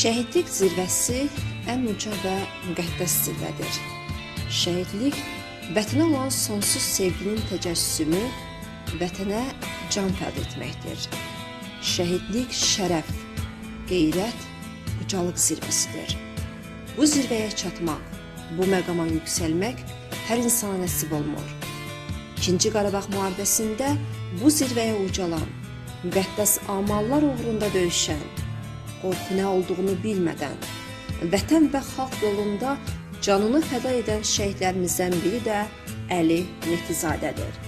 Şəhidlik zirvəsi ən uca və müqəddəs zirvədir. Şəhidlik vətənə olan sonsuz sevginin təcəssümü, vətənə can fəd etməkdir. Şəhidlik şərəf, qeyrət, ucalıq zirvəsidir. Bu zirvəyə çatmaq, bu məqama yüksəlmək hər insana nəsib olmur. İkinci Qarabağ müharibəsində bu zirvəyə ucalan, müqəddəs amallar uğrunda döyüşən, qorxu nə olduğunu bilmədən, vətən və xalq yolunda canını fəda edən şəhidlərimizdən biri də Əli Mehtizadədir.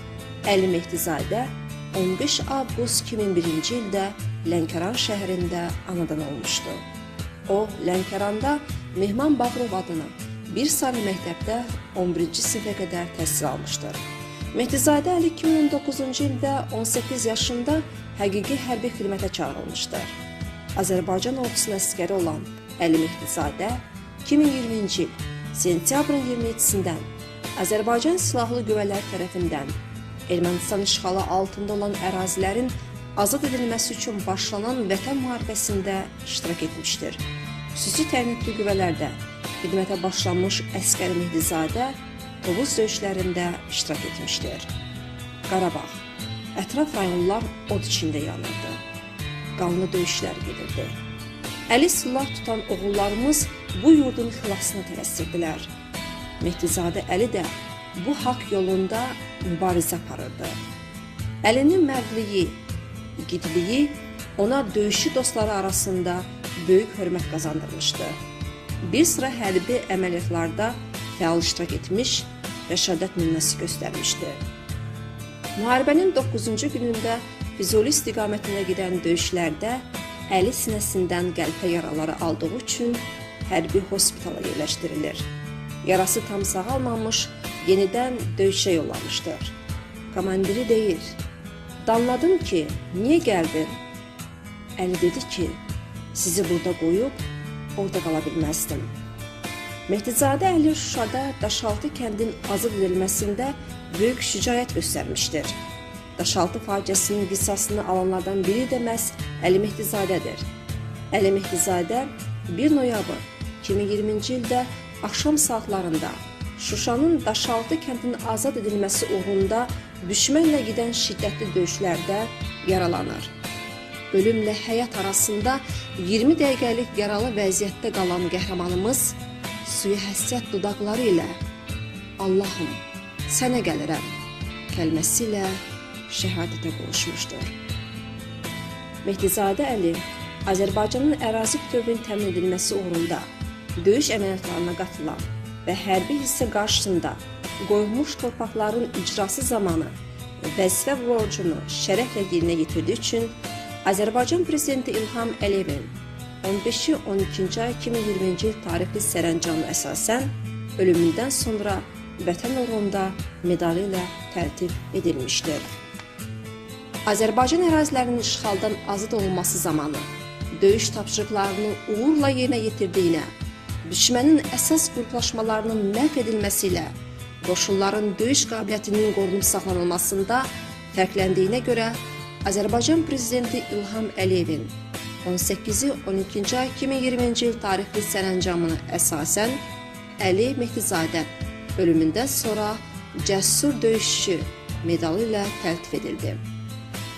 Əli Mehtizadə 15 avqust 2001-ci ildə Lənkəran şəhərində anadan olmuşdu. O, Lənkəranda Mehman Bağrov adına bir saylı məktəbdə 11-ci sinifə qədər təhsil almışdır. Mehtizadə Əli 2019-cu ildə 18 yaşında həqiqi hərbi xidmətə çağırılmışdır. Azərbaycan ordusunun əskəri olan Əli Mehdizadə 2020-ci il sentyabrın 27-sindən Azərbaycan Silahlı Qüvvələri tərəfindən Ermənistan işğalı altında olan ərazilərin azad edilməsi üçün başlanan Vətən müharibəsində iştirak etmişdir. Xüsusi təyinatlı qüvvələrdə xidmətə başlanmış əskəri Mehdizadə Tovuz döyüşlərində iştirak etmişdir. Qarabağ, ətraf rayonlar od içində yanırdı. Qanlı döyüşlər gedirdi. Əli silah tutan oğullarımız bu yurdun xilasına tələsirdilər. Mehdizadə Əli də bu haqq yolunda mübarizə aparırdı. Əlinin mərdliyi, igidliyi ona döyüşçü dostları arasında böyük hörmət qazandırmışdı. Bir sıra hərbi əməliyyatlarda fəal iştirak etmiş, rəşadət nümunəsi göstərmişdi. Müharibənin 9-cu günündə Füzuli istiqamətində gedən döyüşlərdə əli sinəsindən qəlpə yaraları aldığı üçün hərbi hospitala yerləşdirilir. Yarası tam sağalmamış, yenidən döyüşə yollamışdır. Komandiri deyir, danladım ki, niyə gəldin? Əli dedi ki, sizi burada qoyub orada qala bilməzdim. Mehdizadə Əli Şuşada Daşaltı kəndin azad edilməsində böyük şücaət göstərmişdir. Daşaltı faciəsinin qisasını alanlardan biri də məhz Əli Mehdizadədir. Əli Mehdizadə 1 noyabr 2020-ci ildə axşam saatlarında Şuşanın Daşaltı kəndinin azad edilməsi uğrunda düşmənlə gedən şiddətli döyüşlərdə yaralanır. Ölümlə həyat arasında 20 dəqiqəlik yaralı vəziyyətdə qalan qəhrəmanımız suya həsrət dodaqları ilə Allahım, sənə gəlirəm kəlməsi ilə şəhadətə qovuşmuşdur. Mehdizadə Əli Azərbaycanın ərazi bütövlüyünün təmin edilməsi uğrunda döyüş əməliyyatlarına qatılan və hərbi hissə qarşısında qoyulmuş torpaqların icrası zamanı vəzifə borcunu şərəflə yerinə yetirdiyi üçün Azərbaycan prezidenti İlham Əliyevin 15-i 12-ci ay 2020-ci il tarixli sərəncamına əsasən ölümündən sonra vətən uğrunda medalı ilə təltif edilmişdir. Azərbaycan ərazilərinin işğaldan azad olunması zamanı döyüş tapşırıqlarını uğurla yerinə yetirdiyinə, düşmənin əsas qruplaşmalarının məhv edilməsi ilə qoşunların döyüş qabiliyyətinin qorunub saxlanılmasında fərqləndiyinə görə Azərbaycan prezidenti İlham Əliyevin 18-i 12-ci ay 2020-ci il tarixli sərəncamına əsasən Əli Mehdizadə ölümündən sonra cəsur döyüşçü medalı ilə təltif edildi.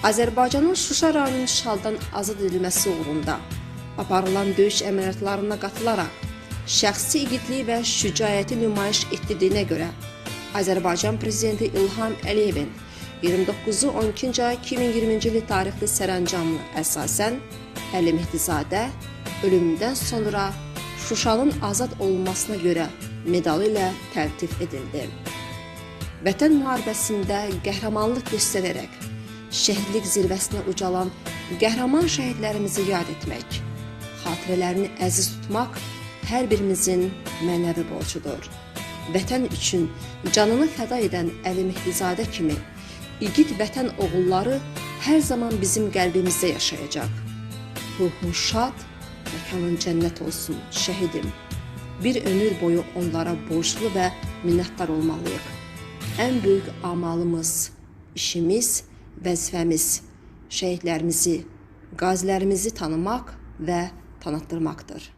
Azərbaycanın Şuşa rayonunun işğaldan azad edilməsi uğrunda aparılan döyüş əməliyyatlarına qatılaraq şəxsi igidliyi və şücaəti nümayiş etdirdiyinə görə Azərbaycan prezidenti İlham Əliyevin 29-u 12-ci ay 2020-ci il tarixli sərəncamına əsasən Əli Mehdizadə ölümündən sonra Şuşanın azad olunmasına görə medalı ilə təltif edildi. Vətən müharibəsində qəhrəmanlıq göstərərək şəhidlik zirvəsinə ucalan qəhrəman şəhidlərimizi yad etmək, xatirələrini əziz tutmaq hər birimizin mənəvi borcudur. Vətən üçün canını fəda edən Əli Mehdizadə kimi igid vətən oğulları hər zaman bizim qəlbimizdə yaşayacaq. Ruhun şad, məkanın cənnət olsun, şəhidim. Bir ömür boyu onlara borçlu və minnətdar olmalıyıq. Ən böyük amalımız, işimiz, vəzifəmiz şəhidlərimizi, qazilərimizi tanımaq və tanıtdırmaqdır.